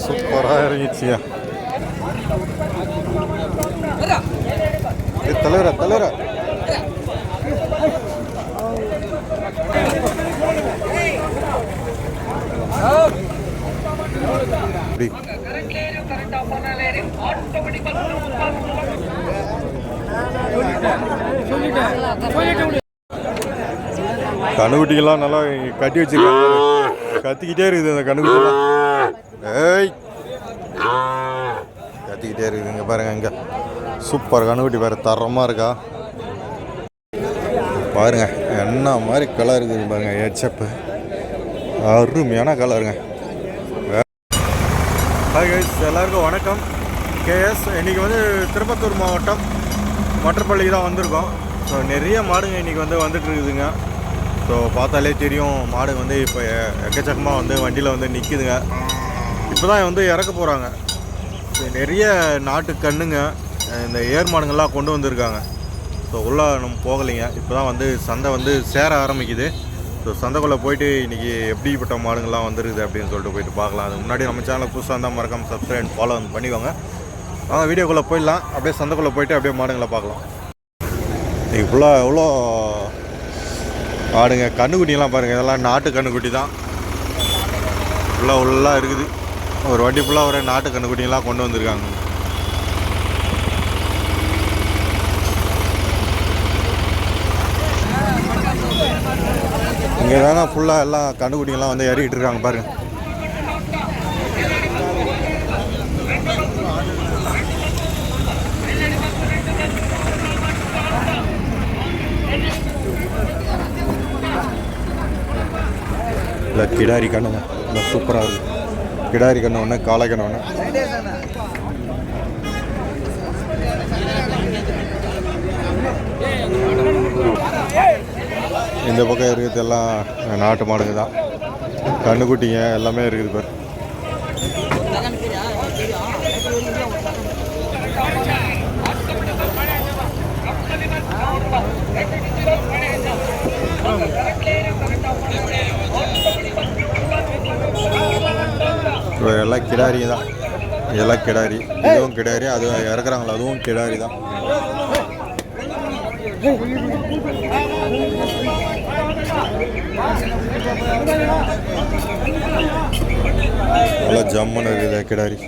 சூப்பராக இறங்கிச்சியா ஏய், தலைவரா தலைவரா இப்படி கண்ணுக்குட்டிகள்லாம் நல்லா கட்டி வச்சிருக்காங்க. கத்திக்கிட்டே இருக்குது அந்த கண்ணுக்குட்டிலாம். ஏய். கத்திக்கிட்டே இருக்குது இங்கே பாருங்க இங்கே. சூப்பர் கண்ணுக்குட்டி பாரு தரமாக இருக்கா. பாருங்க என்ன மாதிரி கலர் இருக்குது பாருங்க ஹெச்எப்பு அருமையான கலருங்க ஹாய் கைஸ் எல்லாருக்கும் வணக்கம். கேஎஸ் இன்றைக்கி வந்து திருப்பத்தூர் மாவட்டம் மற்றப்பள்ளிக்கு தான் வந்திருக்கோம். ஸோ நிறைய மாடுங்க இன்றைக்கி வந்து வந்துட்டு இருக்குதுங்க. ஸோ பார்த்தாலே தெரியும் மாடு வந்து இப்போ எக்கச்சக்கமாக வந்து வண்டியில் வந்து நிற்குதுங்க இப்போ தான் வந்து இறக்க போகிறாங்க நிறைய நாட்டு கண்ணுங்க இந்த ஏர் மாடுங்கள்லாம் கொண்டு வந்திருக்காங்க. ஸோ உள்ளே நம்ம போகலைங்க. இப்போ தான் வந்து சந்தை வந்து சேர ஆரம்பிக்குது. ஸோ சந்தைக்குள்ளே போயிட்டு இன்றைக்கி எப்படிப்பட்ட மாடுங்கள்லாம் வந்துருக்குது அப்படின்னு சொல்லிட்டு போயிட்டு பார்க்கலாம். அது முன்னாடி நம்ம சேனலை புதுசாக இருந்தால் மறக்காம சப்ஸ்கிரைப் ஃபாலோ வந்து பண்ணிக்கோங்க. வாங்க வீடியோக்குள்ளே போயிடலாம். அப்படியே சந்தைக்குள்ளே போயிட்டு அப்படியே மாடுங்களை பார்க்கலாம். இன்றைக்கி ஃபுல்லாக எவ்வளோ ஆடுங்க கண்ணுக்குட்டிலாம் பாருங்கள் இதெல்லாம் நாட்டு கண்ணுக்குட்டி தான். ஃபுல்லாக உள்ளாக இருக்குது. ஒரு வண்டி ஃபுல்லாக ஒரு நாட்டு கண்ணுக்குட்டிங்கெல்லாம் கொண்டு வந்திருக்காங்க. இங்கே தானே ஃபுல்லாக எல்லாம் கண்ணுக்குட்டிங்கெல்லாம் வந்து இறக்கிட்டு இருக்காங்க பாருங்கள் இல்லை கிடாரி கண்ணுங்க இல்லை சூப்பராக இருக்கும் கிடாரி கண்ணு காலை காளை இந்த பக்கம் இருக்கிறது எல்லாம் நாட்டு மாடுங்க தான். கண்ணுக்குட்டிங்க எல்லாமே இருக்குது பாரு இவர் எல்லாம் கிடாரி தான். இதெல்லாம் கிடாரி. இதுவும் கிடாரி அது இறக்குறாங்களா அதுவும் கிடாரி தான். நல்லா ஜம்முன்னு இருக்குது கிடாரி.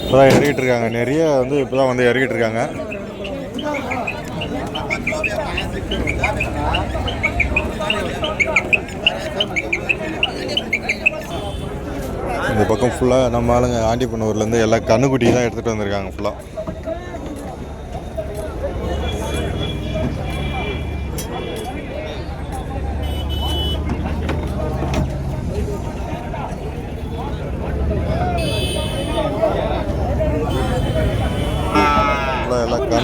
இப்போதான் இறக்கிட்டு இருக்காங்க. நிறைய வந்து இப்போதான் வந்து இறக்கிட்டு இருக்காங்க. இந்த பக்கம் ஃபுல்லாக நம்ம ஆளுங்க ஆண்டிப்பனூர்லேருந்து எல்லா கண்ணுக்குட்டி தான் எடுத்துகிட்டு வந்திருக்காங்க ஃபுல்லாக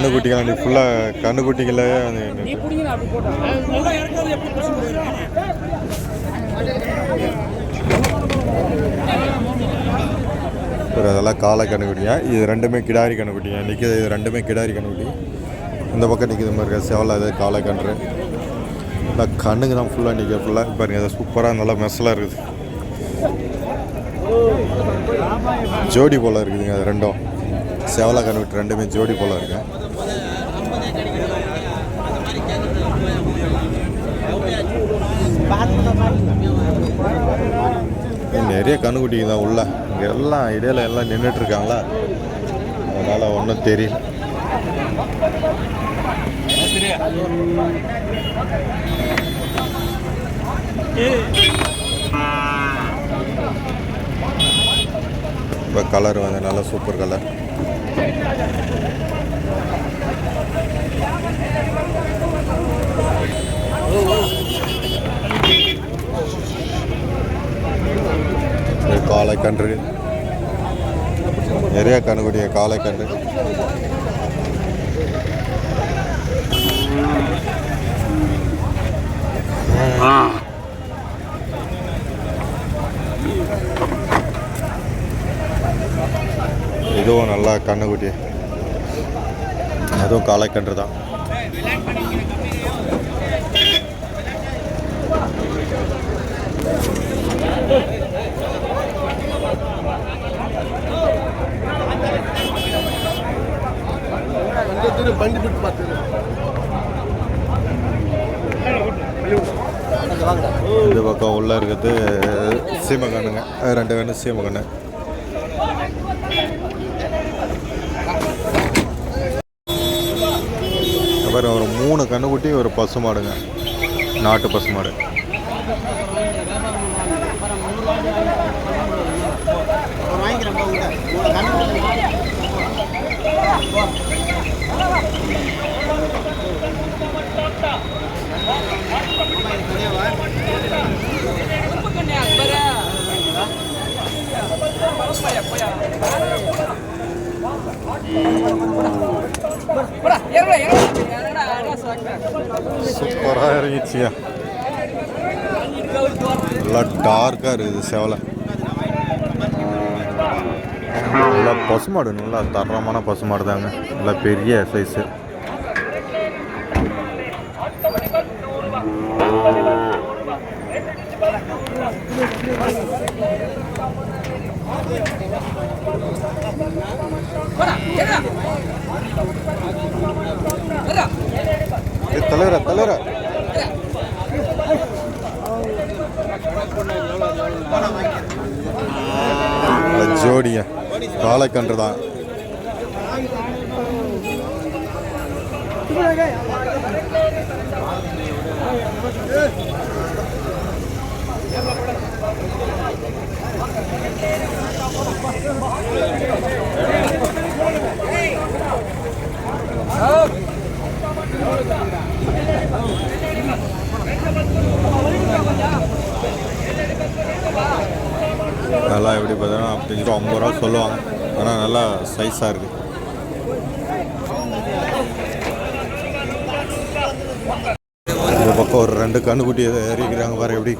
கண்ணுக்குட்டிகள் ஃபுல்லாக கண்ணுக்குட்டிகளே ஒரு அதெல்லாம் காளை கண்ணுக்குட்டிங்க இது ரெண்டுமே கிடாரி கண்ணுக்குட்டிங்க நிற்கிது இது ரெண்டுமே கிடாரி கண்ணுக்குட்டி. இந்த பக்கம் நிற்கிது மாதிரி இருக்க செவலை இது காளை கன்று. நல்லா கண்ணுங்க தான் ஃபுல்லாக நிற்க ஃபுல்லாக பாருங்க அது சூப்பராக நல்லா மெஸ்ஸலாக இருக்குது. ஜோடி போல் இருக்குதுங்க அது ரெண்டும். செவலை கண்ணுக்குட்டி ரெண்டுமே ஜோடி போல் இருக்கு. நிறைய கண்ணுக்குட்டிங்க தான் உள்ள. இங்கே எல்லாம் இடையில எல்லாம் நின்றுட்டு இருக்காங்களா அதனால் ஒன்றும் தெரியல. இப்போ கலர் வந்து நல்ல சூப்பர் கலர் காளை கன்று நிறைய கண்ணுக்குடிய காளை கன்று இதுவும் நல்லா கண்ணுக்குட்டி அதுவும் காளைக்கன்று தான். இருக்கிறது சீமகண்ணுங்க அது ரெண்டு கண்ணு சீமகண்ணு அப்புறம் ஒரு மூணு கண்ணுக்குட்டி ஒரு பசு மாடுங்க. நாட்டு பசு மாடு. சூப்பராக இறங்கிச்சியா நல்லா டார்க்காக இருக்குது செவலை. நல்லா பசுமாடு நல்லா தரமான பசுமாடு தாங்க. நல்லா பெரிய சைஸு தலைவர தலைவர? ஜோடிய காளைக்கன்று தான் நல்லா எப்படி பார்த்தோன்னா ரூபா ஐம்பது ரூபா சொல்லுவாங்க. ஆனால் நல்லா சைஸாக இருக்குது இந்த பக்கம் ஒரு ரெண்டு கண்ணுக்குட்டி ஏறிக்கிறாங்க பாரு எப்படி.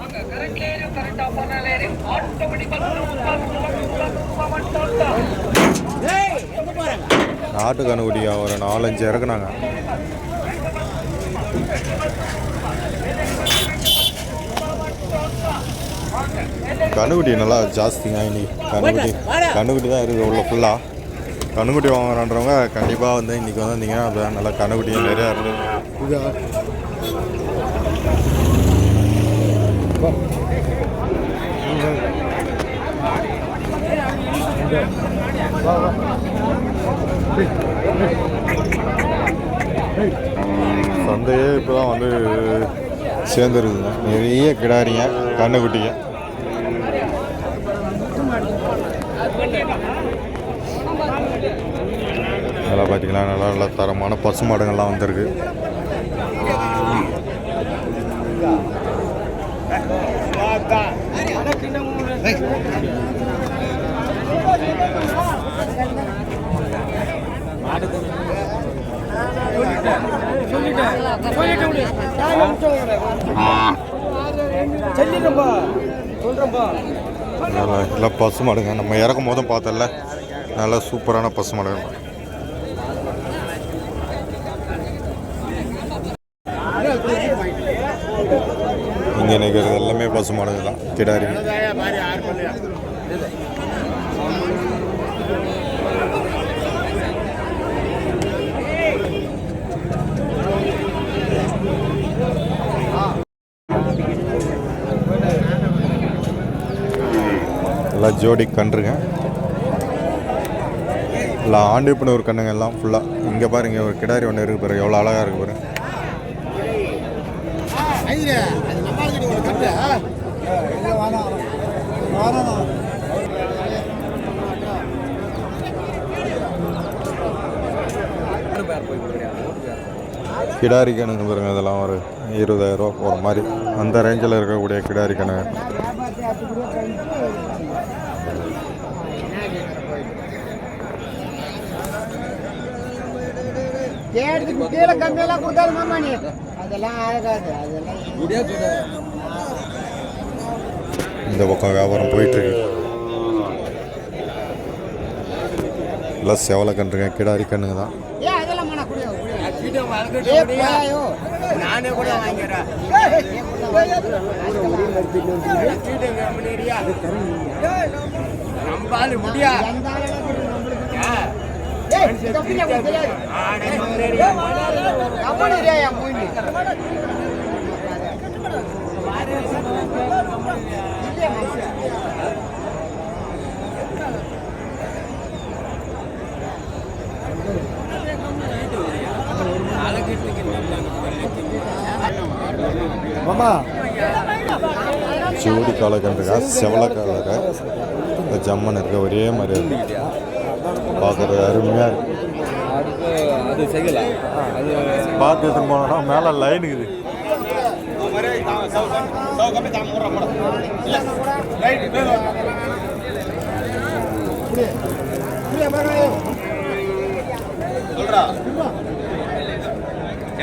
நாட்டு கண்ணுக்குட்டியா? ஒரு நாலஞ்சு இறக்குனாங்க. கண்ணுக்குட்டி நல்லா ஜாஸ்திங்க இன்னைக்கு. கண்ணுக்குட்டி கண்ணுக்குட்டி தான் இருக்குது உள்ள ஃபுல்லாக கண்ணுக்குட்டி வாங்குறன்றவங்க கண்டிப்பாக வந்து இன்றைக்கி வந்திருந்தீங்கன்னா அது நல்லா கண்ணுக்குட்டியும் நிறையா இருக்குது இதா சந்தையே இப்போ தான் வந்து சேர்ந்துருக்குங்க நிறைய கிடாரிங்க கண்ணுக்குட்டிங்க. நல்லா பார்த்தீங்களா நல்லா நல்லா தரமான பசு மாடுங்கள்லாம் வந்திருக்கு. மாடு நல்லா எல்லாம் பசு மாடுங்க நம்ம இறக்கும் போதும் பார்த்தல நல்லா சூப்பரான பசு மாடுங்க இங்கே நிற்கிறது எல்லாமே பசு மாடுங்க தான். கிடாரி. நல்லா ஜோடி கன்றுங்க. எல்லாம் ஆண்டு ஒரு கண்ணுங்க எல்லாம் ஃபுல்லாக இங்கே பாருங்க ஒரு கிடாரி ஒன்று இருக்கு பாருங்க. எவ்வளோ அழகாக இருக்கு பாருங்க. கிடாரி கணக்கு பாருங்க இதெல்லாம் ஒரு இருபதாயிரம் ரூபா போகிற மாதிரி. அந்த ரேஞ்சில் இருக்கக்கூடிய கிடாரி கணக்கு கேட்டுக்கு கீழே கம்மியெல்லாம் கொடுத்தாலும் மாமா நீ அதெல்லாம் ஆகாது அதெல்லாம் இந்த பக்கம் வியாபாரம் போயிட்டுருக்கு. எல்லாம் செவலை கன்றுங்க கிடாரி கண்ணுங்க தான். நானே கூட வாங்கிறேன் நம்பால முடியா? எந்த ஆளுங்க ஏய் தப்பியா ஜோடி செவல இந்த ஜம்மன் இருக்க ஒரே மாதிரி இருக்கு. பார்க்குறது அருமையாக இருக்கு. அது பார்த்து எடுத்துன்னு போனோம்னா மேலே லைன் இருக்குது.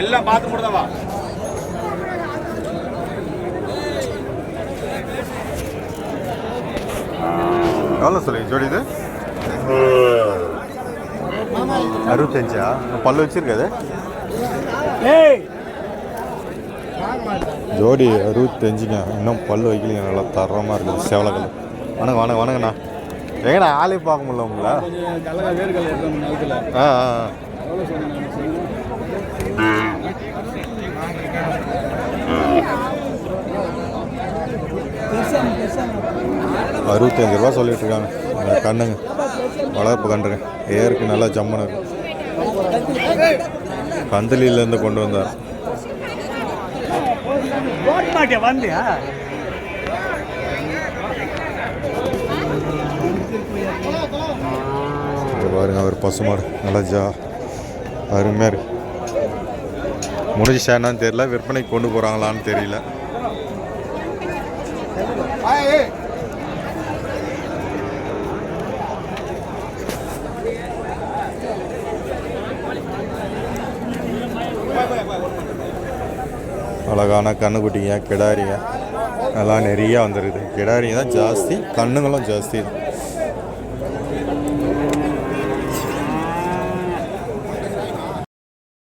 எல்லாம் பார்த்து முடிதவா எவ்வளோ சொல்லி ஜோடி இது? அறுபத்தஞ்சா? பல்லு வச்சிருக்காது? ஜோடி அறுபத்தஞ்சுங்க. இன்னும் பல்லு வைக்கலைங்க. நல்லா தரமாக இருக்குது. சேவலக்கல். வணக்கம் வணக்கம் வணக்கண்ணா எங்கண்ணா ஆளே பார்க்க முடியல உங்களை? ஆ. அறுபத்தஞ்சு ரூபா சொல்லிட்டு இருக்காங்க. கண்ணுங்க. வளர்ப்பு கன்றுங்க ஏருக்கு நல்லா ஜம்மன் இருக்கும் பந்தலியிலேருந்து கொண்டு வந்தார். வந்தியா பாருங்க அவர் பசுமாடு. நல்லா ஜா அருமையாக இருக்கு. முடிஞ்சா என்னன்னு தெரியல. விற்பனைக்கு கொண்டு போகிறாங்களான்னு தெரியல. அழகான கண்ணுக்குட்டிங்க கிடாரிங்க. எல்லாம் நிறையா வந்துருக்குது. கிடாரிங்க தான் ஜாஸ்தி கண்ணுங்களும் ஜாஸ்தி.